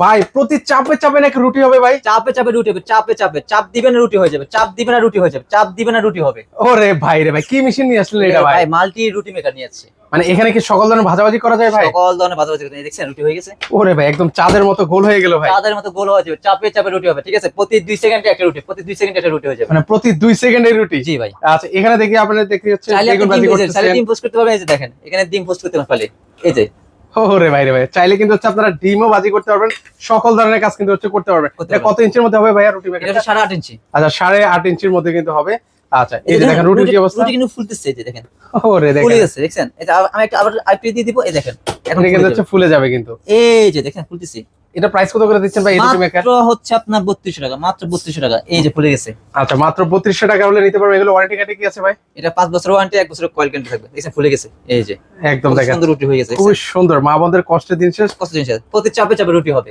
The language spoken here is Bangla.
ভাই প্রতি চাপে চাপে নাকি রুটি হবে ভাই? চাপে চাপে রুটি হবে চাপে চাপে। চাপ দিবে না রুটি হয়ে যাবে চাপ দিবে না রুটি হয়ে যাবে চাপ দিবে না রুটি হবে। ওরে ভাই রে ভাই কি মেশিন নিয়ে আসলেন এটা ভাই? মাল্টি রুটি মেকার নিয়ে যাচ্ছে মানে এখানে কি সকল ধরনের ভাজাভাজি করা যায় ভাই? সকল ধরনের ভাজা ভাজি দেখছেন রুটি হয়ে গেছে। ওরে ভাই একদম চাঁদের মতো গোল হয়ে গেল ভাই। চাঁদের মতো গোল হয়ে যাবে চাপে চাপে রুটি হবে ঠিক আছে? প্রতি দুই সেকেন্ডে একটা রুটি প্রতি দুই সেকেন্ডে একটা রুটি হয়ে যাবে। মানে প্রতি দুই সেকেন্ডের রুটি? জি ভাই। আচ্ছা এখানে দেখি আপনারা দেখতে হচ্ছে ডিম পোস্ট করতে পারবেন এই যে দেখেন এখানে ডিম পোস্ট করতে পারবেন এই যে ওরে ভাই রে ভাই চাইলে কিন্তু হচ্ছে আপনারা ডিমও বাজি করতে পারবেন সকল ধরনের কাজ কিন্তু হচ্ছে করতে পারবেন। এটা কত ইঞ্চির মধ্যে হবে ভাইয়া রুটি এটা সাড়ে আট ইঞ্চি। আচ্ছা সাড়ে আট ইঞ্চির মধ্যে কিন্তু হবে। আচ্ছা এই যে দেখেন রুটির কি অবস্থা? রুটি কিন্তু ফুলতেছে এই যে দেখেন। ওরে ফুলে দেখেন গেছে দেখছেন? এটা আমি একটা আবার আইপি দিয়ে দিব এই দেখেন। এখন কিন্তু হচ্ছে ফুলে যাবে কিন্তু। এই যে দেখেন ফুলতেছি। এটা প্রাইস কত করে দিচ্ছেন ভাই মেকার মাত্র হচ্ছে আপনার বত্রিশশো টাকা মাত্র বত্রিশশো টাকা। এই যে ফুলে গেছে। আচ্ছা মাত্র বত্রিশশো টাকা হলে নিতে পারবেন। এগুলো ওয়ারেন্টি কার্ডে কি আছে ভাই? এটা পাঁচ বছর ওয়ারেন্টি এক বছরের কয়েল কেন্দ্র থাকবে। দেখছেন ফুলে গেছে। এই যে। একদম দেখেন। সুন্দর রুটি হয়ে গেছে। খুব সুন্দর। মা বোনদের কষ্টের দিন শেষ। কষ্টের জিনিস শেষ। প্রতি চাপে চাপে রুটি হবে।